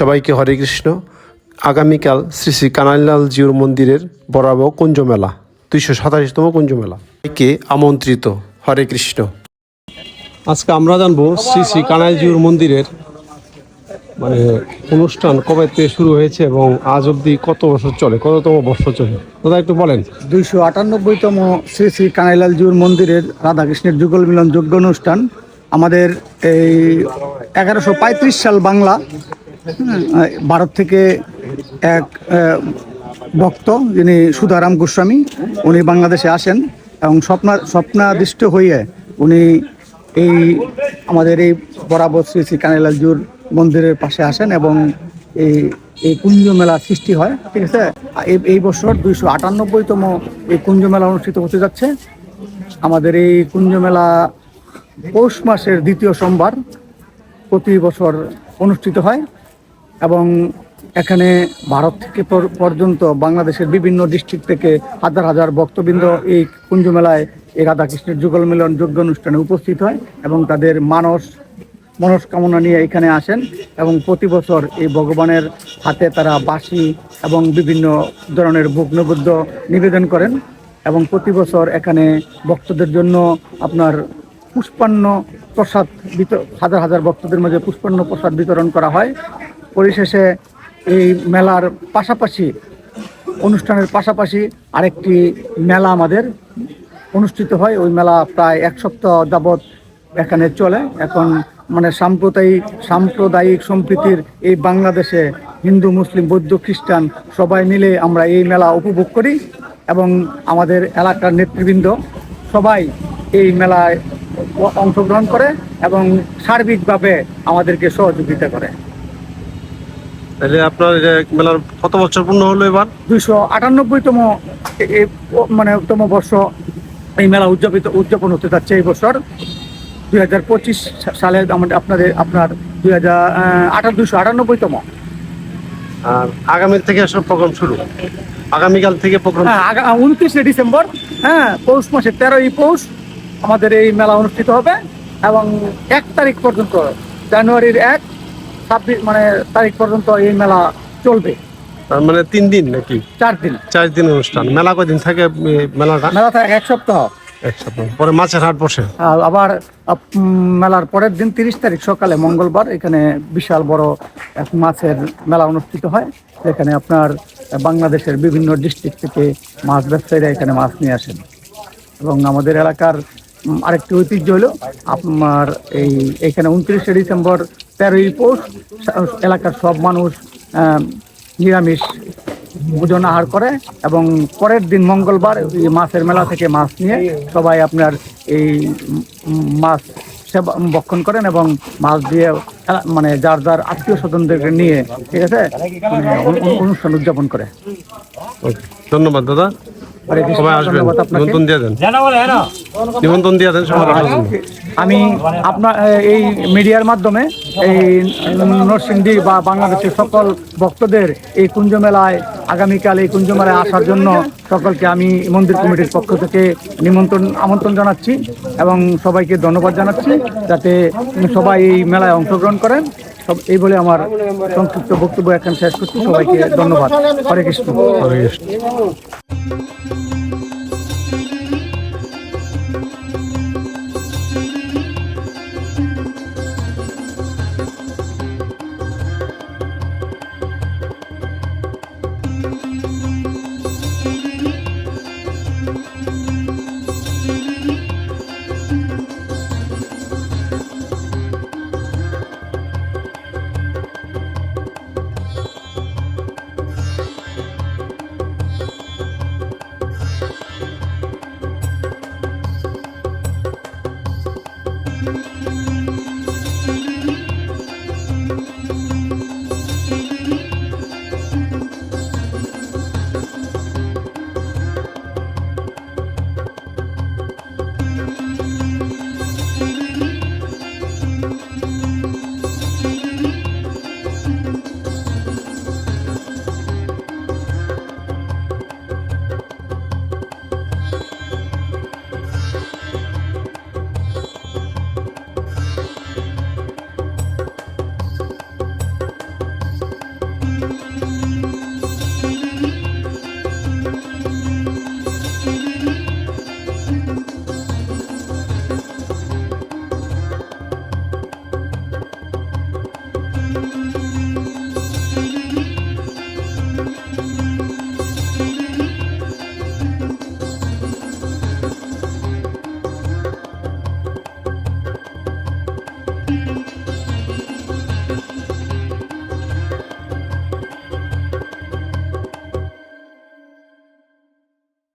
সবাইকে হরে কৃষ্ণ। আগামীকাল শ্রী শ্রী কানাইলাল জিউর মন্দিরের বরাবর কুঞ্জ মেলা দুইশো সাতাশতম কুঞ্জ মেলা কে আমন্ত্রিত। হরে কৃষ্ণ। আজকে আমরা জানব শ্রী শ্রী কানাইল জিউর মন্দিরের মানে অনুষ্ঠান কবে থেকে শুরু হয়েছে এবং আজ অবধি কত বছর চলে কততম বছর চলে? দাদা একটু বলেন। দুইশো আটানব্বইতম শ্রী শ্রী কানাইলাল জিউর মন্দিরের রাধাকৃষ্ণের যুগল মিলন যোগ্য অনুষ্ঠান। আমাদের এই এগারোশো পঁয়ত্রিশ সাল বাংলা ভারত থেকে এক ভক্ত যিনি সুধারাম গোস্বামী, উনি বাংলাদেশে আসেন এবং স্বপ্না, স্বপ্নাদিষ্ট হয়ে উনি এই আমাদের এই বরাবর শ্রী শ্রী কানাইলাল জিউর মন্দিরের পাশে আসেন এবং এই এই কুঞ্জ মেলা সৃষ্টি হয়, ঠিক আছে? এই বছর দুইশো আটানব্বইতম এই কুঞ্জ মেলা অনুষ্ঠিত হতে যাচ্ছে। আমাদের এই কুঞ্জ মেলা পৌষ মাসের দ্বিতীয় সোমবার প্রতি বছর অনুষ্ঠিত হয়। এবং এখানে ভারত থেকে পর- পর্যন্ত বাংলাদেশের বিভিন্ন ডিস্ট্রিক্ট থেকে হাজার হাজার ভক্তবৃন্দ এই কুঞ্জ মেলায় এই রাধাকৃষ্ণের যুগল মিলন যোগ্য অনুষ্ঠানে উপস্থিত হয় এবং তাদের মানস, মনস্কামনা নিয়ে এখানে আসেন এবং প্রতি বছর এই ভগবানের হাতে তারা বাসি এবং বিভিন্ন ধরনের ভোগ নৈবেদ্য নিবেদন করেন এবং প্রতি বছর এখানে ভক্তদের জন্য আপনার পুষ্পান্ন প্রসাদ হাজার হাজার ভক্তদের মাঝে পুষ্পান্ন প্রসাদ বিতরণ করা হয়। পরিশেষে এই মেলার পাশাপাশি, অনুষ্ঠানের পাশাপাশি আরেকটি মেলা আমাদের অনুষ্ঠিত হয়। ওই মেলা প্রায় এক সপ্তাহ যাবৎ এখানে চলে। এখন মানে সাম্প্রদায়িক সাম্প্রদায়িক সম্প্রীতির এই বাংলাদেশে হিন্দু, মুসলিম, বৌদ্ধ, খ্রিস্টান সবাই মিলে আমরা এই মেলা উপভোগ করি এবং আমাদের এলাকার নেতৃবৃন্দ সবাই এই মেলায় অংশগ্রহণ করে এবং সার্বিকভাবে আমাদেরকে সহযোগিতা করে। তাহলে আপনার মেলার কত বছর পূর্ণ হলো এবার? দুইশো আটানব্বইতম মানে তম বর্ষ এই মেলা উদযাপিত উদযাপন হতে যাচ্ছে এই বছর। দুই হাজার পঁচিশ সালে আমাদের আপনাদের আপনার দুই হাজার আঠারো দুইশো আটানব্বইতম। আর আগামী থেকে সব প্রোগ্রাম শুরু? আগামীকাল থেকে প্রোগ্রাম হ্যাঁ উনত্রিশে ডিসেম্বর হ্যাঁ পৌষ মাসের তেরোই পৌষ আমাদের এই মেলা অনুষ্ঠিত হবে এবং এক তারিখ পর্যন্ত জানুয়ারির এক ছাব্বিশ মানে তারিখ পর্যন্ত এই মেলা চলবে। তার মানে তিন দিন নাকি? চার দিন। চার দিন অনুষ্ঠান। মেলা কদিন থাকে মেলাটা? মেলা থাকে এক সপ্তাহ। এক সপ্তাহ। পরে মাছের হাট বসে। আবার মেলার পরের দিন তিরিশ তারিখ সকালে মঙ্গলবার এখানে বিশাল বড় এক মাছের মেলা অনুষ্ঠিত হয়। যেখানে আপনার বাংলাদেশের বিভিন্ন ডিস্ট্রিক্ট থেকে মাছ ব্যবসায়ীরা এখানে মাছ নিয়ে আসেন। এবং আমাদের এলাকার আরেকটি ঐতিহ্য হলো আপনার এই এখানে উনত্রিশে ডিসেম্বর তেরোই পৌষ এলাকার সব মানুষ নিরামিষ ভোজন আহার করে এবং পরের দিন মঙ্গলবার এই মাছের মেলা থেকে মাছ নিয়ে সবাই আপনার এই মাছ সেবা বক্ষণ করেন এবং মাছ দিয়ে মানে যার যার আত্মীয় স্বজনদেরকে নিয়ে ঠিক আছে অনু- অনু- অনুষ্ঠান উদযাপন করে। ধন্যবাদ দাদা। সবাই আসবেন। নিমন্ত্রণ দিয়ে দেন। নিমন্ত্রণ দিয়ে দেন সবার জন্য। আমি আপনার এই মিডিয়ার মাধ্যমে এই নরসিংদী বা বাংলাদেশের সকল ভক্তদের এই কুঞ্জ মেলায়, আগামীকাল এই কুঞ্জ মেলায় আসার জন্য সকলকে আমি মন্দির কমিটির পক্ষ থেকে নিমন্ত্রণ, আমন্ত্রণ জানাচ্ছি এবং সবাইকে ধন্যবাদ জানাচ্ছি যাতে সবাই এই মেলায় অংশগ্রহণ করেন। সব, এই বলে আমার সংক্ষিপ্ত বক্তব্য এখন শেষ করছি। সবাইকে ধন্যবাদ। হরে কৃষ্ণ। হরে কৃষ্ণ।